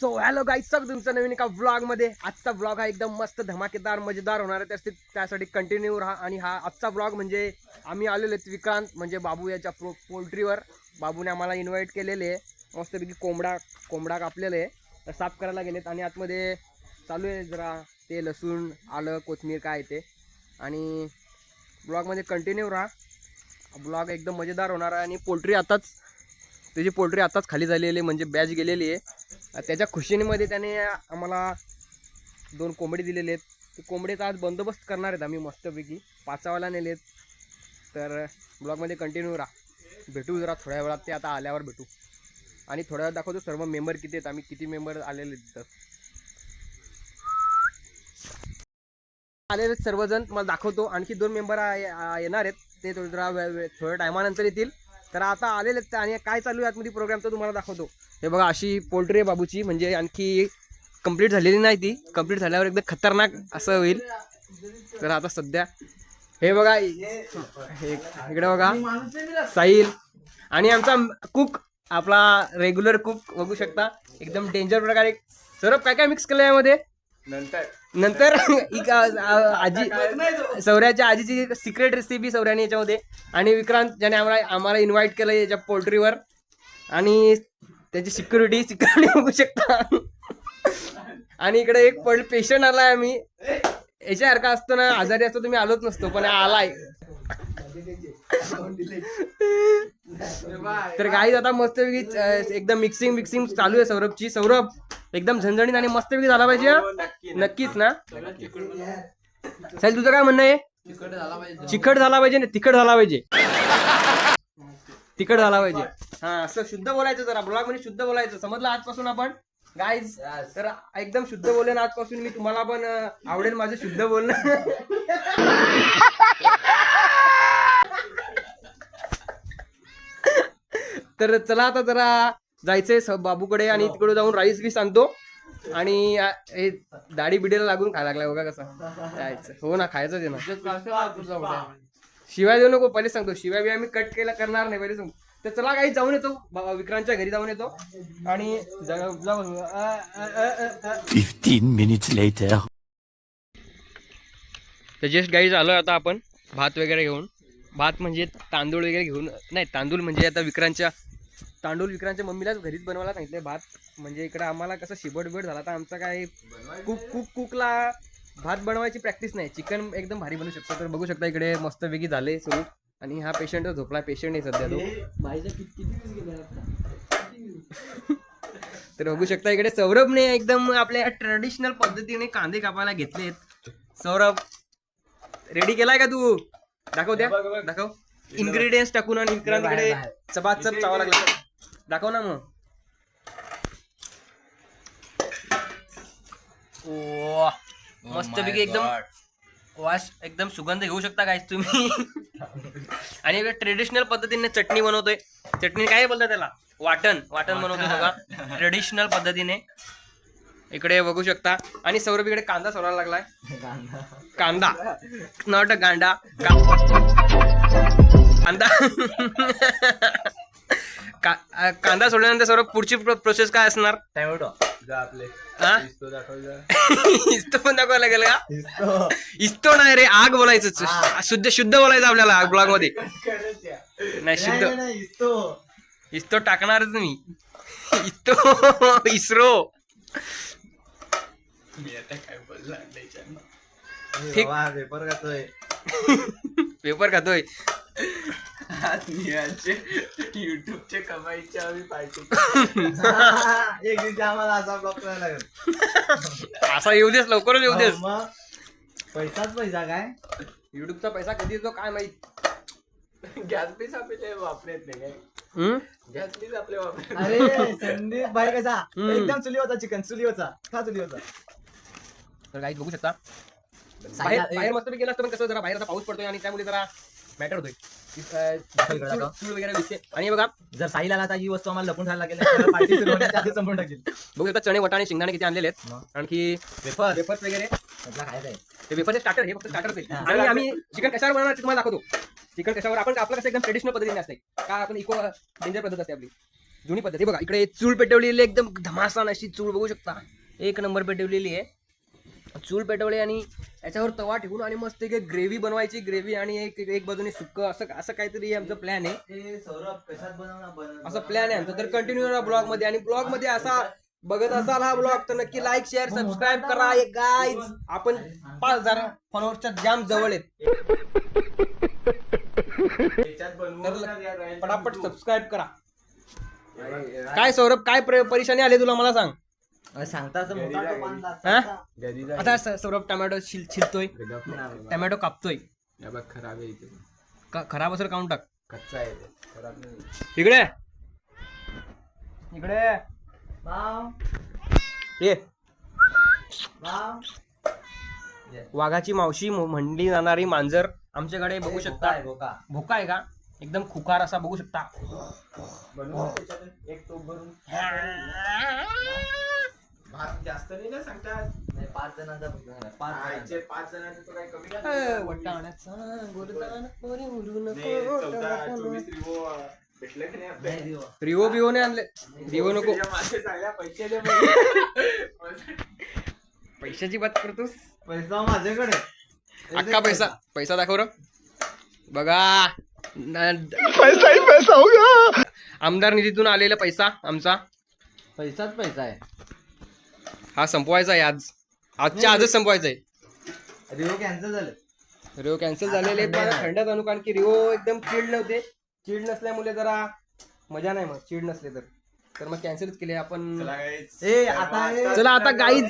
So hello guys सब तुमचं नवीन एका व्लॉगमध्ये आजचा व्लॉग हा एकदम मस्त धमाकेदार मजेदार होणार आहे. त्यासाठी त्यासाठी कंटिन्यू राहा. आणि हा आजचा व्लॉग म्हणजे आम्ही आलेलो आहेत विक्रांत म्हणजे बाबू याच्या प्रो पोल्ट्रीवर. बाबूने आम्हाला इन्व्हाइट केलेले आहे. मस्तपैकी कोंबडा कोंबडा कापलेले आहे. तर साफ करायला गेलेत. आणि आतमध्ये चालू आहे जरा ते लसूण आलं कोथमीर काय ते. आणि ब्लॉगमध्ये कंटिन्यू राहा. ब्लॉग एकदम मजेदार होणार आहे. आणि पोल्ट्री आताच त्याची पोल्ट्री आताच खाली झालेली आहे. म्हणजे बॅच गेलेली आहे. त्याच्या खुशीमध्ये त्याने आम्हाला दोन कोंबडी दिलेले आहेत. ते कोंबडीचा आज बंदोबस्त करणार आहेत आम्ही मस्तपैकी. पाचावाला नेलेत. तर ब्लॉगमध्ये कंटिन्यू राहा. भेटू जरा थोड्या वेळात. ते आता आल्यावर भेटू. आणि थोड्या वेळात दाखवतो सर्व मेंबर किती आहेत. आम्ही किती मेंबर आलेले आहेत तिथं आलेले आहेत सर्वजण. मला दाखवतो. आणखी दोन मेंबर येणार आहेत. ते थोडं जरा वे- थोड्या टायमानंतर येतील. तर आता आलेले आहेत आणि काय चालू आहे आतमध्ये प्रोग्राम तर तुम्हाला दाखवतो. हे बघा अशी पोल्ट्री आहे बाबूची. म्हणजे आणखी कंप्लीट झालेली नाही ती. कंप्लीट झाल्यावर एकदम खतरनाक असं होईल. तर आता सध्या हे बघा इकडे बघा साहिल. आणि आमचा कुक आपला रेग्युलर कुक बघू शकता. एकदम डेंजर प्रकारे. सर्व काय काय मिक्स केलं यामध्ये? नंतर. नंतर आजी सौर्याच्या आजीची सिक्रेट रेसिपी सौर्याने याच्यामध्ये. आणि विक्रांत ज्याने आम्हाला आम्हाला इन्व्हाइट केलं याच्या पोल्ट्रीवर. आणि त्याची सिक्युरिटी सिक्युरिटी बघू शकता. आणि इकडे एक पड पेशंट आलाय आम्ही. याच्यासारखा असतो ना आजारी असतो तुम्ही आलोच नसतो पण आलाय. तर काही आता मस्तपैकी एकदम मिक्सिंग मिक्सिंग चालू आहे सौरभची. सौरभ एकदम झणझणीत आणि मस्तपैकी झाला पाहिजे नक्कीच ना? साहेब तुझं काय म्हणणं आहे? चिकट झाला पाहिजे. ना तिखट झाला पाहिजे. तिखट झाला पाहिजे. हा असं शुद्ध बोलायचं जरा. ब्लॉगमध्ये शुद्ध बोलायचं. समजलं आजपासून आपण? गाईज तर एकदम शुद्ध बोलेन आजपासून मी. तुम्हाला पण आवडेल माझं शुद्ध बोलणं. तर चला आता जरा जायचंय स- बाबूकडे आणि तिकडे जाऊन राईस बी सांगतो. आणि हे दाढी बिडीला लागून खायला लागलाय बघा कसा. जायचं. हो ना खायचं आहे ना. शिवाय देऊ नको पहिले सांगतो. शिवाय बी आम्ही कट केला करणार नाही पहिले सांगतो तर चला काही जाऊन येतो. विक्रांतच्या घरी जाऊन येतो. आणि जा- जाऊन अ- अ- अ- अ- अ- 15 minutes later. तर जस्ट गाईज आलो आता आपण भात वगैरे घेऊन. भात म्हणजे तांदूळ वगैरे घेऊन नाही तांदूळ म्हणजे आता विक्रांतच्या तांदूळ विक्रांतच्या मम्मीलाच घरीच बनवायला सांगितले भात. म्हणजे इकडे आम्हाला कसं शिबट बिबट झाला. तर आमचा काय कुक कुक कुकला भात बनवायची प्रॅक्टिस नाही. चिकन एकदम भारी बनवू शकतो. तर बघू शकता इकडे मस्तपैकी झाले सुरू. आणि हा पेशंट झोपला पेशंट आहे सध्या तो. तर बघू शकता इकडे सौरभने एकदम आपल्या ट्रेडिशनल पद्धतीने कांदे कापायला घेतलेत. सौरभ रेडी केलाय का तू? दाखव द्या. दाखव. इन्ग्रेडियंट्स टाकून आणि इकडे चपात चप चावा लागला. दाखव ना मग. ओ मस्तपैकी एकदम वास एकदम सुगंध घेऊ शकता काय तुम्ही. आणि ट्रेडिशनल पद्धतीने चटणी बनवतोय. चटणी काय बोलतात त्याला? वाटण. वाटण बनवतोय बघा. ट्रेडिशनल पद्धतीने. इकडे बघू शकता. आणि सौरभ इकडे कांदा सोडायला लागलाय. कांदा. नॉट अ गांडा कांदा. कांदा सोडल्यानंतर सौरभ पुढची प्रोसेस काय असणार? टॅमॅटो इस्तो पण दाखवायला लागेल का? इस्तो. नाही रे आग बोलायचं. शुद्ध शुद्ध बोलायचं आपल्याला ब्लॉगमध्ये नाही शुद्ध. इस्तो. इस्तो टाकणारच मी. इस्तो इस्रो. मी आता काय बोलला ठीक. पेपर खातोय. पेपर खातोय. आज निहालचे युट्यूबचे कमाईचे आम्ही पाहिजे एक दिवशी आम्हाला असा ब्लॉग करायला लागेल. असा येऊ देस लवकरच येऊ देस. मग पैसाच पैसा काय? युट्यूबचा पैसा कधी येतो काय माहीत? गॅस बीस आपले वापरत नाही काय? हम्म? गॅस बीस आपले वापरत अरे संदीप भाई कसा? हम्म. एकदम चुलीवरचा चिकन चुलीवरचा. खा चुलीवरचा. तर काही बघू शकता. बाहेर बाहेर मस्त गेलं असतं पण कसं जरा बाहेर आता पाऊस पडतोय आणि त्यामुळे जरा मॅटर होतोय. चूल वगैरे आणि बघा जर साईला आला तर ही वस्तू आम्हाला लपून खायला लागेल. संपून टाकेल. बघू शकता चणे वटाणे शेंगदाणे किती आणलेले आहेत. आणखी पेपर वेफर्स वगैरे त्यातला खायचा आहे? ते वेफरचे स्टार्टर हे फक्त हा. आणि आम्ही चिकन कशावर बनवणार तुम्हाला दाखवतो. चिकन कशावर? आपण आपलं कसं एकदम ट्रेडिशनल पद्धतीने असते का आपण इको डेंजर पद्धत असते आपली? जुनी पद्धत. बघा इकडे चूल पेटवलेली आहे, एकदम धमासान अशी चूल बघू शकता. एक नंबर पेटवलेली आहे. चूल पेटवली आणि याच्यावर तवा ठेवून आणि मस्त एक ग्रेव्ही बनवायची. ग्रेव्ही आणि एक एक बाजूने सुक्क असं असं काहीतरी आमचं प्लॅन आहे. असा प्लॅन आहे आमचा. तर कंटिन्यू राहा ब्लॉगमध्ये आणि ब्लॉगमध्ये असा बघत असाल हा ब्लॉग तर नक्की लाईक शेअर सबस्क्राईब करा. गाईज आपण पाच हजार फॉलोअर्सच्या जाम जवळ आहेत. पटापट. सबस्क्राईब करा. काय सौरभ काय प्र- परेशानी आली तुला मला सांग. सांगता असं मोठा हा? असता. आता स- सौरभ टोमॅटो शिल छिलतोय. बाबा. टोमॅटो कापतोय. बघ खराब आहे इथे. का- खराब असेल काउंट टाक. कच्चा आहे ते. खराब नाही इकडे. इकडे. भाव, ये. भाव. वाघाची मावशी म्हणली जाणारी मांजर आमच्याकडे बघू भोका शकता. भोका. भोका. आहे का? एकदम खुकार असा बघू शकता. बनवून त्याच्यातून एक टोप भरून. जास्त नाही ना सांगतात नाही, पाच जणांचा जणांचा. जणांचे तो काही कमी भेटले की नाही. रिओ बिओ नाही आणले. रिओ नको. पैसे. पैशाची बात करतोस? पैसा माझ्याकडे. अख्खा पैसा. पैसा दाखव र. बघा. आमदार निधीतून आलेला पैसा आमचा. पैसाच पैसा आहे. हा संपवायचा आहे आज. आजच्या आजच संपवायचा आहे. रिओ कॅन्सल झालं रिओ कॅन्सल झालेले पण थंडात आणू कारण की रिओ एकदम चिल्ड नव्हते. चिल्ड नसल्यामुळे जरा मजा नाही मग चिल्ड नसले तर. तर मग कॅन्सलच केले आपण. ए आता हे- चला आता नाही.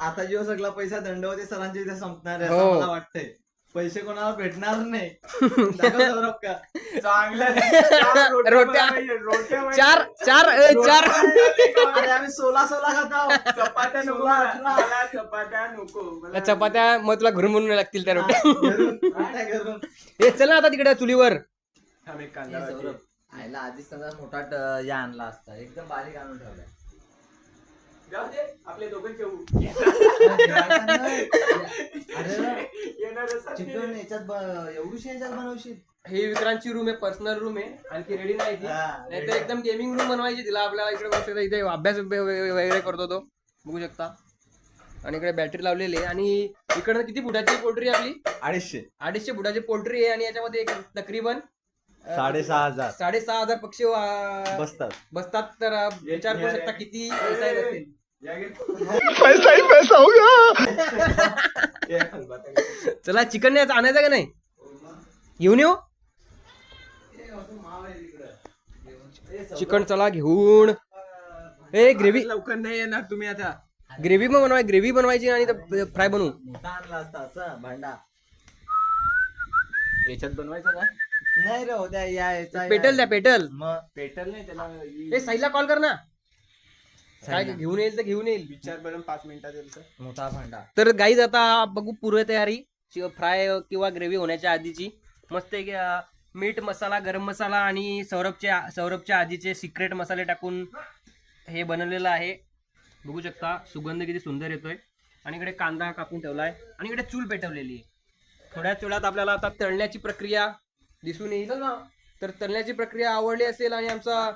आता जो सगळा पैसा दंडवते सरांच्या इथे संपणार आहे हो. असं मला वाटतंय. पैसे कोणाला भेटणार नाही. दाखव सौरभ का चांगलं आहे. चार रोट्या चार चार ए, चार. अरे आम्ही सोला सोला खात. चपात्या नको मला चपात्या नको मला- चपात्या मग तुला घरून बनवून लागतील त्या रोट्या. घरून रोट्या घरून. ए चल ना आता तिकडे चुलीवर. थांब एक हे कांदा सौरभ वाटी. आईला आधीच त्यांचा मोठा ट- या आणला असता. एकदम बारीक आणून ठेवलाय. जाऊ दे आपले दोघं जेवू अरे येणारच असतील. चिकन याच्यात ब- एवढीशी याच्यात बनवशील? ही विक्रांतची रूम आहे पर्सनल रूम आहे. आणखी रेडी नाही ती. हा, नाही ready. तर एकदम गेमिंग रूम बनवायची तिला. आपल्याला इकडे शकता इथे अभ्यास वगै- वगै- वगैरे करतो तो. बघू शकता. आणि इकडे बॅटरी लावलेली आहे. आणि इकडनं किती फुटाची पोल्ट्री आपली? अडीचशे. अडीचशे फुटाची पोल्ट्री आहे आणि याच्यामध्ये एक तकरीबन अं, साडेसहा हजार. साडेसहा हजार पक्षी वा- बसतात. बसतात. तर अं, विचार करू शकता किती असेल या घे. ये, खलबत्ता. चला चिकन नाही आणायचं का नाही? घेऊन येऊ? चिकन चला घेऊन. ए ग्रेव्ही लवकर नाही येणार तुम्ही आता. ग्रेव्ही पण बनवाय ग्रेव्ही बनवायची आणि फ्राय बनवू. भांडा. याच्यात बनवायचं का? नाही रे उद्या या याचा पेटल द्या पेटल. मग पेटल नाही त्याला. ए साईला कॉल कर ना. काय. घेऊन येईल तर घेऊन येईल. विचार बनवून पाच मिनिटात येईल तर. मोठा भांडा. तर गाईज आता बघू पूर्व तयारी. फ्राय किंवा ग्रेव्ही होण्याच्या आधीची. मस्त एक मीठ मसाला गरम मसाला आणि सौरभच्या सौरभच्या आधीचे सिक्रेट मसाले टाकून हे बनवलेलं आहे. बघू शकता सुगंध किती सुंदर येतोय. आणि इकडे कांदा कापून ठेवलाय. आणि इकडे चूल पेटवलेली आहे. थोड्याच वेळात आपल्याला आता तळण्याची प्रक्रिया दिसून येईल ना. तर तळण्याची प्रक्रिया आवडली असेल आणि आमचा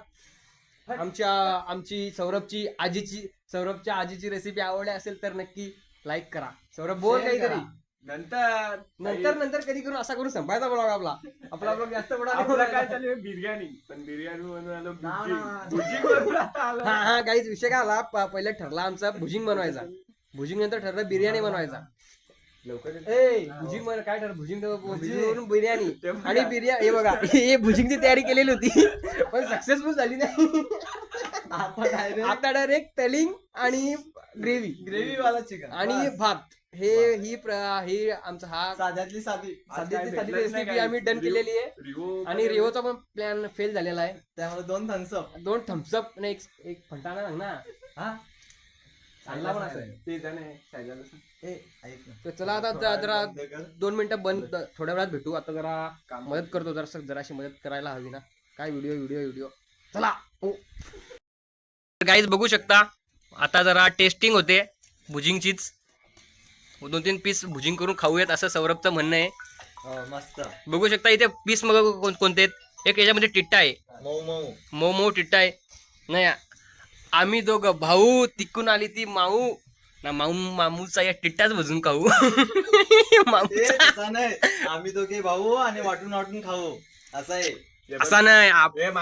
आमच्या आमची सौरभची आजीची सौरभच्या आजीची रेसिपी आवडली असेल तर नक्की लाईक करा. सौरभ बोल Share काहीतरी. नंतर नंतर नंतर कधी करून असा करून संपायचा ब्लॉग आपला. आपला ब्लॉग जास्त आपलं काय बडा चालू आहे? बिर्याणी. पण बिर्याणी बनवून आलो ना, भुर्जी. ना. भुर्जी बनवून आता आलो. हा हा काहीच विषय काय आला? प- पहिले ठरला आमचा भुजिंग बनवायचा. भुजिंग नंतर ठरलं बिर्याणी बनवायचा. भुजिंग काय ठरलं? भुजिंग भुजिंग. बिर्याणी. आणि बिर्याणी हे बघा हे भुजिंगची तयारी केलेली होती. पण सक्सेसफुल झाली नाही. आता डायरेक्ट तलिंग आणि ग्रेव्ही. ग्रेव्ही वाला चिकन. आणि भात. हे ही ही आमचा हा साध्यातली साधी. भेटलंच नाही रेसिपी. आम्ही डन केलेली आहे. आणि रिओचा पण प्लॅन फेल झालेला आहे. त्यामुळे दोन थम्सअप दोन थम्सअप आणि एक सांग ना. हा? पण ते जण आहे सायजाला सांग. ए ऐक ना. तर चला आता ज- जरा. दोन मिनिटं बंद थोड्या वेळात भेटू. आता जरा काम मदत करतो जरा जराशी मदत करायला हवी ना. काय व्हिडिओ व्हिडिओ व्हिडिओ चला. हो. गाईज बघू शकता आता जरा टेस्टिंग होते. भुजिंगचीच दोन तीन पीस भुजिंग करून खाऊयात असं सौरभचं म्हणणं आहे. हो, मस्त. बघू शकता इथे पीस मग कोण- कोणते आहेत? एक याच्यामध्ये टिट्टा आहे. मऊ मऊ. मऊ मऊ टिट्टा आहे. नाही आम्ही दोघं भाऊ तिकून आली ती माऊ. ना माऊ मामूचा या टिट्टाच भजून खाऊ. नाही. आम्ही दोघे भाऊ आणि वाटून वाटून खाऊ. असं आहे. असा नाही.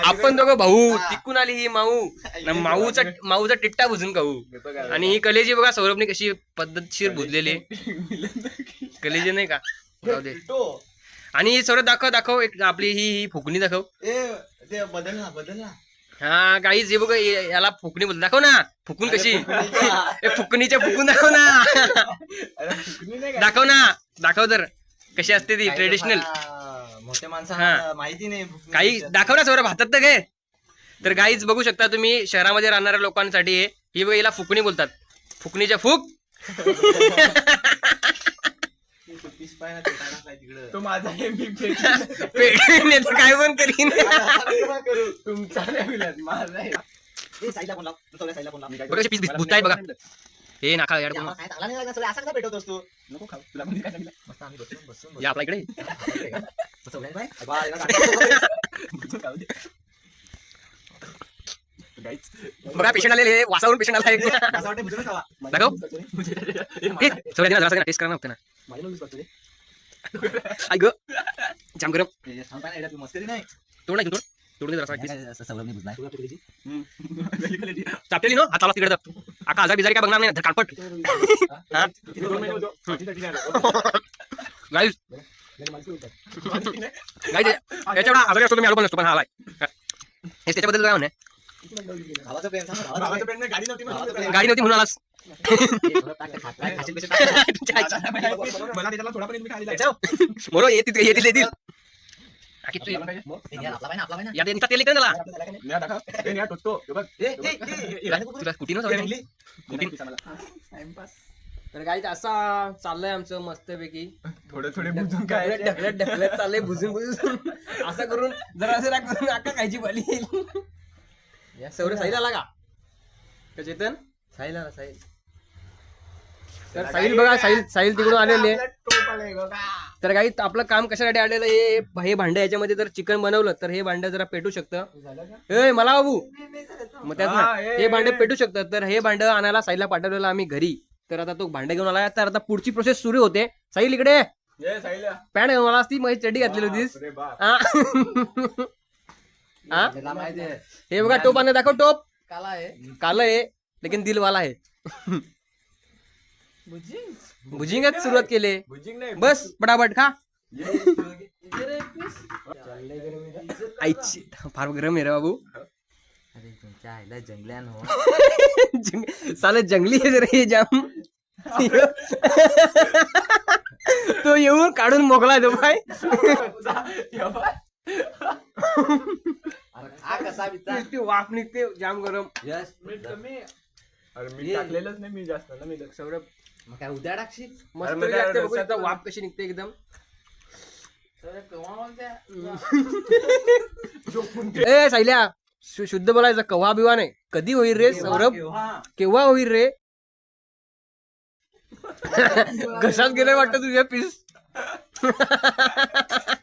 आपण दोघं भाऊ. तिकून आली ही माऊ. ना माऊचा माऊचा टिट्टा भुजून खाऊ. आणि ही कलेजी बघा सौरभने कशी पद्धतशीर भुजलेली. कलेजी नाही का? जाऊ दे. आणि सौरभ दाखव दाखव एक आपली ही ही फुकणी दाखव. ना बदल ना. हा गाईज हे बघ हे- याला फुकणी बोल दाखव ना. फुकून कशी? ए, फुकणीच्या फुकून दाखव ना? दाखव ना. दाखव तर. कशी असते ती ट्रेडिशनल लोकांना मोठ्या हा. माहिती नाही काही दाखव ना सौरभ हातात तर काय तर गाईज बघू शकता तुम्ही शहरामध्ये राहणाऱ्या लोकांसाठी हे ही बघ हिला फुकणी बोलतात. फुकणीच्या फुक. पाय ना ते टाकलाय तिकडं. तो माझा तर काय पण करीन आता करू. तुमचा नाही मिळत, माझा आहे. ए, साईडला कोण लाव? तू सगळ्या साईडला कोण लाव? बघ कशी पीस बघा हे नाका यार आम्हाला काय चांगला नाही लागला, सगळं असा कसा पेटवतोस तू? नको खाऊ, तुला कोणी काय सांगितलं? मस्त आम्ही बसून- बसून- या आपल्या इकडे बसून सगळ्यांनी बाय. बा, याला टाक. बुजून खाऊ दे. Guys, बघा पेशंट आलेले हे वासावरून पेशंट आला एक असं वाटतं खावा. दाखव हे सगळ्या जरा टेस्ट करा ना ना माझ्या रे. आई ग जाम गरम नाही. तोड तोडून नाही नो हाताला तिकडे जातो आका हजार बिजारी काय बघणार नाही. गाईज गाईज याच्यावर आजारी असतो तुम्ही आलो पण नसतो पण हा आलाय हे त्याच्याबद्दल काय म्हणे गाडी नव्हती म्हणून आलास. मोरो येतील येतील येतील. तर गाईज असा चाललंय आमचं मस्तपैकी. थोडे थोडे बुजून काय? ढकलत ढकलत चाललंय बुजून बुजून. असं करून जरा जरा करून आका खायची बली सौर साहिल आला का? का चेतन? साहिल आला साहिल. तर साहिल बघा साहिल साहिल तिकडून आलेले. आपला टोप आलाय बघा. तर काही आपलं काम कशासाठी आलेलं हे हे भांडं याच्यामध्ये जर चिकन बनवलं तर हे भांडं जरा पेटू शकतं. ए मला बाबू. मग त्यात ना हा, भांडं. पेटू शकतं तर हे भांडं आणायला साईला पाठवलेलं आम्ही घरी. तर आता तो भांडं घेऊन आला. तर आता पुढची प्रोसेस सुरू होते. साईल इकडे. पॅन्ट घेऊन आला असती माझी चड्डी घातलेली होतीस. हा? बघा टोपाने दाखव टोप. काला आहे. काल आहे लेकिन दिल वाला आहे भुजिंगच सुरुवात केली. बस पटापट खा. ये. आईची फार गरम आहे रे बाबू. अरे तुमच्या आईला जंगल्यान हो. साले जंगली आहे रे हे जाम. तो येऊन काढून मोकला तो बाय. हे बघ. हा कसा बिचा नुसती वाफ निघते जाम गरम. यस मीठ कमी. आहे. अरे मी ये. टाकलेलंच नाही मी जास्त ना मी सौरभ मग काय उद्या टाकशील? मस्त अरे मग काय लागते बघू रस्त्यात शकता पण- वाफ कशी निघते एकदम. ए सायल्या शु- शुद्ध बोलायचं कव्हा बिवा नाही कधी होईल रे सौरभ? केव्हा? होईल रे? कशात गेलं वाटतं तुझ्या पीस.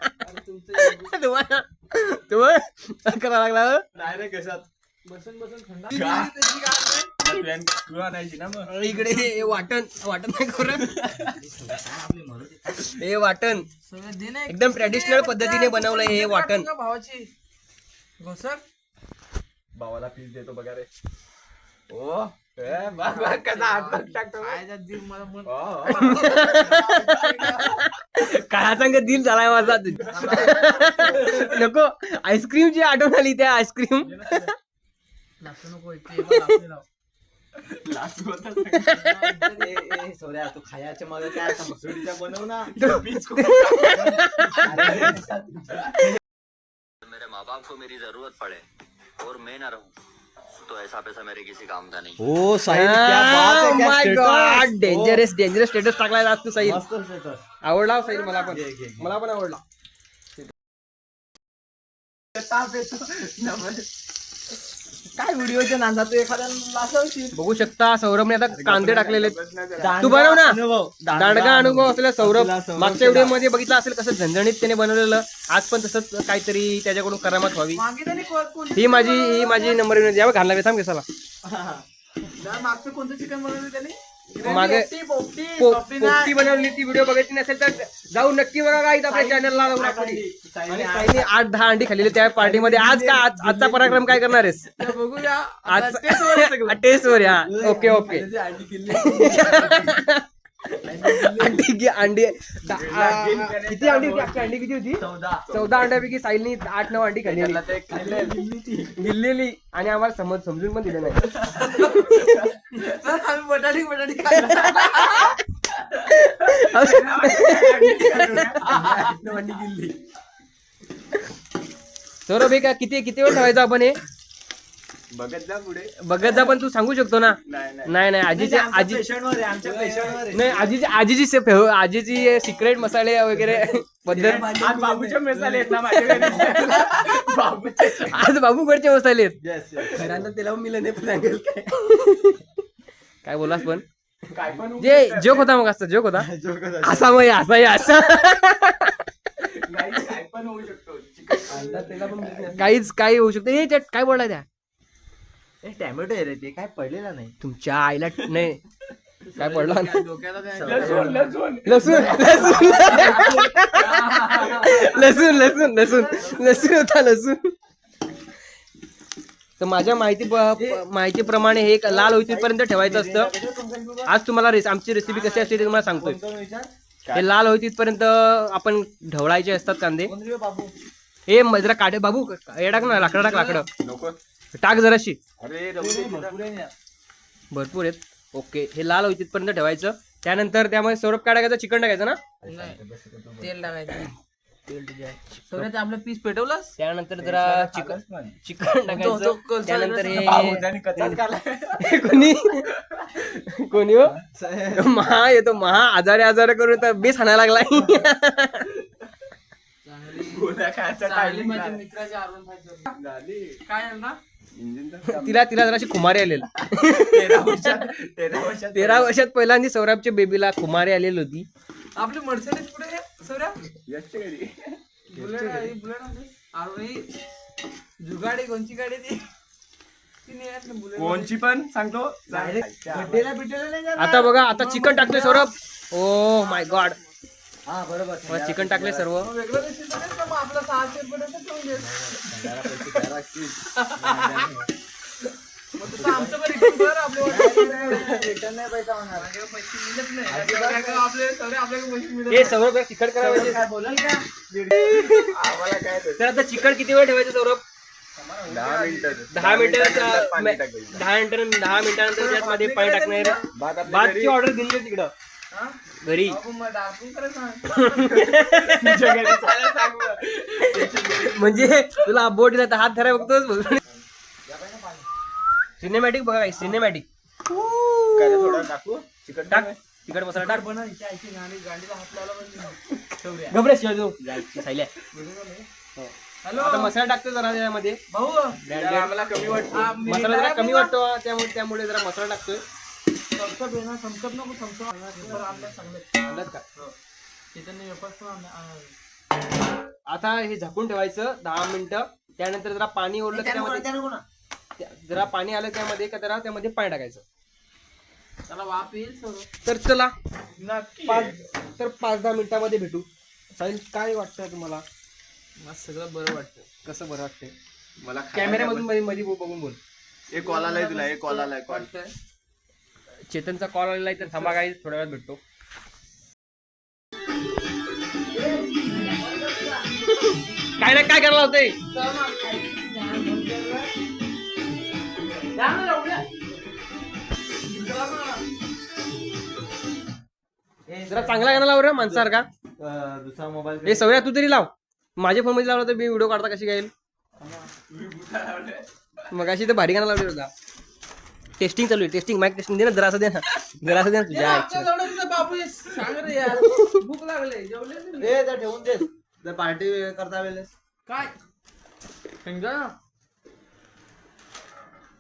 तुम्हाला तुम्हाला करा लागला हो? कशात? बसून बसून थंड इकडे हे वाटण वाटण नाही हे वाटण. एकदम ट्रॅडिशनल पद्धतीने बनवलंय हे वाटण. भावाची. घोसर. भावाला पीस देतो बघा रे. ओ. कसा टाकतो ओ, ओ. काय सांग दिल झालाय माझा. नको आईस्क्रीमची आठवण आली त्या आईस्क्रीम सोऱ्या तू खायच्या काय मसुरीच्या बनव ना. मेरे माँ बाप को मेरी जरूरत पड़े और मैं ना रहूं। तो ऐसा पैसा मेरे किसी काम का नहीं ओ my God dangerous dangerous status टाकलाय आज तू मस्त status. आवडला हो साईल मला पण घे, घे, घे. मला पण आवडला. काय व्हिडिओच्या नांदा तू एखाद्या लासवशील बघू शकता सौरभने आता कांदे टाकलेले. आहेत. दांडगा तू बनव ना. अनुभव. दांडगा अनुभव असलेला सौरभ मागच्या व्हिडिओमध्ये बघितला असेल कसं झणझणीत त्याने बनवलेलं. आज पण तसंच काहीतरी त्याच्याकडून करामत व्हावी. मागे त्याने को- कोणती ही माझी ही माझी नंबर विनंती यावं घालला थांब केसाला ना, मागचं कोणतं चिकन बनवलं त्याने? मागे पोपटी, पोपटी, पो- पोपटी नाही. पोपटी बनवली ती व्हिडिओ बघायची नसेल तर जाऊन नक्की बघा गाईत आपल्या चॅनलला जाऊन आणि ताईने आठ दहा अंडी खाल्लेली त्या पार्टीमध्ये. आज का आज आजचा पराक्रम काय करणार आहेस? बघूया. आज आता taste वर आहे सगळं. टेस्ट वर हा ओके. ओके अंडी अंडी दा- आ- किती अंडी होती अख्खी अंडी किती होती? चौदा. चौदा अंड्यापैकी साईलनी आठ नऊ अंडी खाल्लेली. त्याला ते खाल्ले. गिल्लेली आणि आम्हाला समज समजून पण दिलं नाही. तर आम्ही बटाटी बटाटी खाल्ला. सौरभ हे का किती किती वेळ ठेवायचं आपण हे? बघत जा पुढे. बघत जा पण तू सांगू शकतो ना? नाही नाही. नाही नाही आजीची आमच्या आजी नाही आजीची आजीची से- फेव- आजीची सिक्रेट मसाले वगैरे पद्धत आज बाबूचे मसाले आहेत ना माझ्या घरी बाबूचे आज बाबूकडचे मसाले आहेत. घरांना त्याला मिळलं नाही. पण काय बोलास पण? काय पण होऊ जे. जोक होता मग असता जोक होता? जोक होता. असा मग असा हे असा. नाही, काय पण होऊ शकतो. काहीच काही होऊ शकते. हे त्यात काय बोलला त्या? टॅमॅटो आहे रे ते काय पडलेला नाही. तुमच्या आईला नाही. काय पडला? लसूण लसूण. लसूण लसूण. लसूण लसूण होता लसूण. तर माझ्या माहिती माहितीप्रमाणे हे लाल होईपर्यंत ठेवायचं असतं. आज तुम्हाला आमची रेसिपी कशी असते ते तुम्हाला सांगतो हे लाल होईपर्यंत आपण ढवळायचे असतात कांदे. हे म- जरा काटे बाबू. हे टाक ना लाकडं टाक लाकडं. नको टाक जराशी. अरे राहू दे, भरपूर आहेत. ओके हे लाल होईपर्यंत ठेवायचं. त्यानंतर त्यामध्ये सौरभ काय टाकायचं चिकन टाकायचं ना? नाही तेल टाकायचं. सगळ्यात आपलं पीस पेटवलास? त्यानंतर जरा चिकन चिकन तो- तो टाकायचं. त्यानंतर. हे कोणी? कोणी हो? महा येतो महा. आजारे आजारे करून तर बेस हाणायला लागलाय. माझ्या. मित्राची आरून झाली. काय तिला तिला जराशी खुमारी आलेली. तेरा वर्षात तेरा वर्षात तेरा वर्षात पहिल्यांदा सौरभच्या बेबीला खुमारी आलेली होती. आपली मर्सडीज पुढे सौर्या यशच्या घरी. बुलेट आहे, ही बुलेट आहे. अरे ही जुगाडी कोणची गाडी ती? कोणची पण सांगतो. आता बघा आता चिकन टाकले सौरभ. ओ माय गॉड हा बरोबर. चिकन टाकले सर्व? मग वेगळं रेसिपी नाही का मग आपलं सहाशे रुपये ठेवून घे. मग तसं आमचं पण return कर, आपले वाटलं. रिटर्न नाही पैसा होणार. आपल्याला पैसे मिळत नाही. सगळ्या का आपले सगळे आपल्याला पैसे मिळत हे सौरभ चिकन करायचं काय बोलाल का? आम्हाला काय ते- तर आता चिकन किती वेळ ठेवायचं सौरभ? दहा मिनिटं. दहा मिनिटानंतर पाणी टाकायचं. दहा मिनिटं दहा मिनिटानंतर त्यामध्ये पाणी टाकणार भात आपल्या भातची घरी- ऑर्डर दिली तिकडं. हा? घरी. म्हणजे तुला बोट तर हात धराय बघतोच सिनेमॅटिक बघा सिनेमॅटिक मसाला टाक. घबरे हो. मसाला टाकतो जरा त्यामध्ये. भाऊ. मसाला जरा कमी वाटतो त्यामुळे त्यामुळे जरा मसाला टाकतोय. थम्सअप आहे ना थम्सअप नको थम्सअप बरं आणलं चांगलं आणलात का? चैतन्य वेपर्स पण आणलं- आणलं. आता हे झाकून ठेवायचं दहा मिनिटं. त्यानंतर जरा पाणी कोणा- त्यामध्ये जरा पाणी आलं त्यामध्ये का जरा त्यामध्ये पाणी टाकायचं. त्याला वाफ येईल सर तर चला नक्की. पाच तर पाच दहा मिनिटामध्ये भेटू. साहिल काय वाटतं तुम्हाला? मला सगळं बरं वाटतं कसं बरं वाटतंय? मला कॅमेऱ्यामधून मध्ये मध्ये बघून बोल. एक कॉल आलाय तुला एक कॉल आलाय कॉल चेतनचा कॉल आलेला आहे तर थांबा काही थोड्या वेळात भेटतो. काय ना काय करायला होते जरा चांगला गाणं लाव रे माणसासारखा. अं, दुसरा मोबाईल हे सगळ्या तू तरी लाव. माझ्या फोनमध्ये लावला तर मी व्हिडिओ काढता कशी गाईल? मग अशी तर भारी गाणं लावली होता. टेस्टिंग चालू आहे टेस्टिंग माईक टेस्टिंग दे ना जरा असं दे ना. जरा असं दे ना तुझ्या आमच्या आहे. सांग रे यार. भूक लागले जेवले तुम्ही? ए त्या ठेवून दे. जर पार्टी करता वेळेस. काय? समजा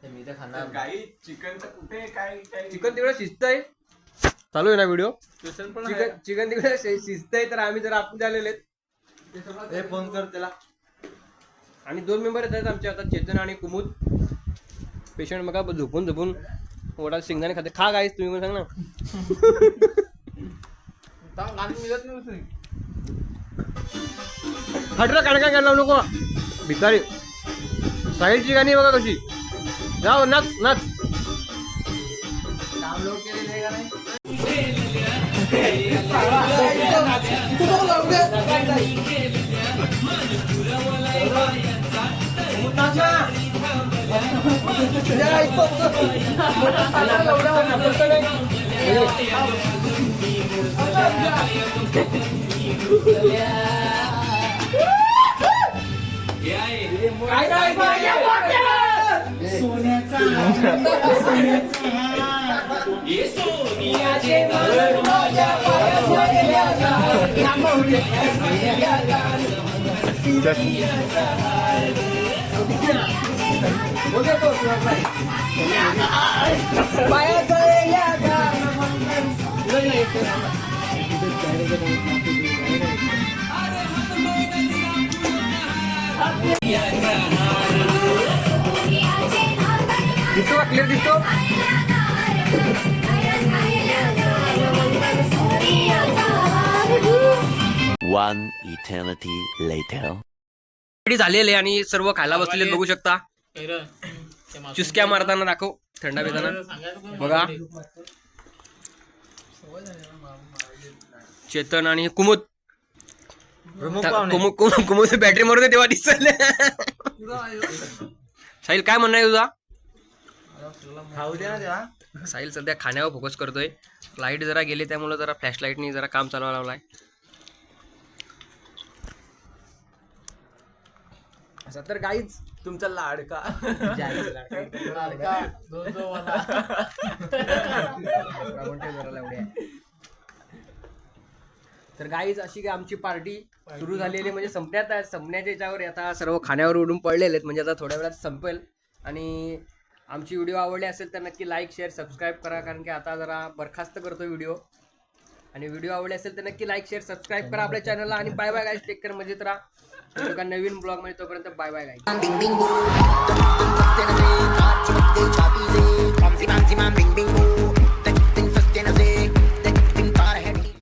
मी तर खाणार काही चिकनचं कुठे काय काय? चिकन तिकडे शिजत आहे. चालू आहे ना व्हिडिओ पण चिकन चिकन तिकडे शि- शिजतंय तर आम्ही जर आपण आहेत. ए फोन कर त्याला. आणि दोन मेंबर येत आहेत आमचे आता चेतन आणि कुमुद. पेशंट बघा झोपून झोपून ओढा शेंगदाणे खाते. खा गाईस तुम्ही पण सांग ना. मिळत हटरा काढ काय लावू नको. भिकारी. साईडची गाणी बघा कशी. जाओ नाच नाच. केलेले आहे का नाही दिसतो का क्लिअर दिसतो One eternity later. रेडी झालेले आणि सर्व खायला बसलेले बघू शकता. चुसक्या मारताना दाखव थंडा पिताना बघा. चेतन आणि कुमुद. कुमुद कुमुद कुमुद बॅटरी मारून दे तेव्हा दिसल. साहिल काय म्हणणं आहे तुझा? खाऊ दे ना त्याला साहिल सध्या खाण्यावर फोकस करतोय. लाइट जरा गेली त्यामुळे जरा फ्लॅश लाईटनी जरा काम चालवायला लावलाय. असं तर काहीच. तुमचा लाडका. तर गाईज अशी काय आमची पार्टी सुरू झालेली म्हणजे संपण्यात आहे. संपण्याच्या याच्यावर आता सर्व खाण्यावर उडून पडलेले आहेत. म्हणजे आता थोड्या वेळात संपेल. आणि आमची व्हिडिओ आवडली असेल तर नक्की लाईक शेअर सबस्क्राईब करा. कारण की आता जरा बरखास्त करतो व्हिडिओ आणि व्हिडिओ आवडली असेल तर नक्की लाईक शेअर सबस्क्राईब करा आपल्या चॅनलला आणि bye bye guys take care मजेत राहा. भेटू नवीन ब्लॉगमध्ये तोपर्यंत बाय बाय गाईस